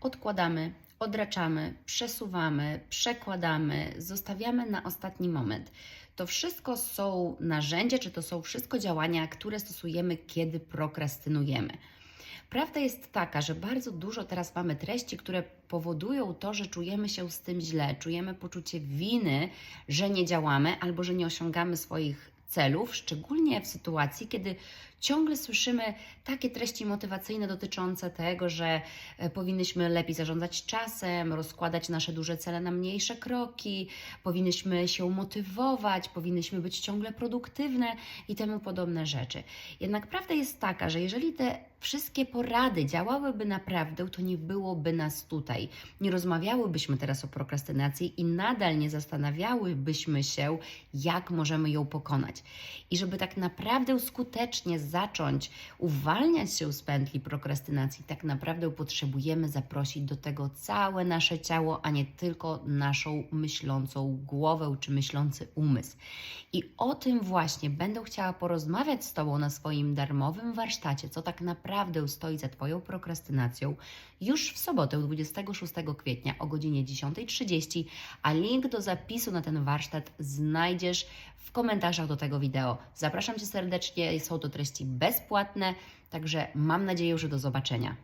odkładamy, odraczamy, przesuwamy, przekładamy, zostawiamy na ostatni moment. To wszystko są narzędzia, czy to są wszystko działania, które stosujemy, kiedy prokrastynujemy. Prawda jest taka, że bardzo dużo teraz mamy treści, które powodują to, że czujemy się z tym źle, czujemy poczucie winy, że nie działamy albo że nie osiągamy swoich celów, szczególnie w sytuacji, kiedy ciągle słyszymy takie treści motywacyjne dotyczące tego, że e, powinnyśmy lepiej zarządzać czasem, rozkładać nasze duże cele na mniejsze kroki, powinnyśmy się motywować, powinnyśmy być ciągle produktywne i temu podobne rzeczy. Jednak prawda jest taka, że jeżeli te wszystkie porady działałyby naprawdę, to nie byłoby nas tutaj. Nie rozmawiałybyśmy teraz o prokrastynacji i nadal nie zastanawiałybyśmy się, jak możemy ją pokonać. I żeby tak naprawdę skutecznie zacząć uwalniać się z pętli prokrastynacji, tak naprawdę potrzebujemy zaprosić do tego całe nasze ciało, a nie tylko naszą myślącą głowę czy myślący umysł. I o tym właśnie będę chciała porozmawiać z Tobą na swoim darmowym warsztacie, co tak naprawdę stoi za Twoją prokrastynacją, już w sobotę 26 kwietnia o godzinie 10.30, a link do zapisu na ten warsztat znajdziesz w komentarzach do tego wideo. Zapraszam Cię serdecznie, są to treści bezpłatne, także mam nadzieję, że do zobaczenia.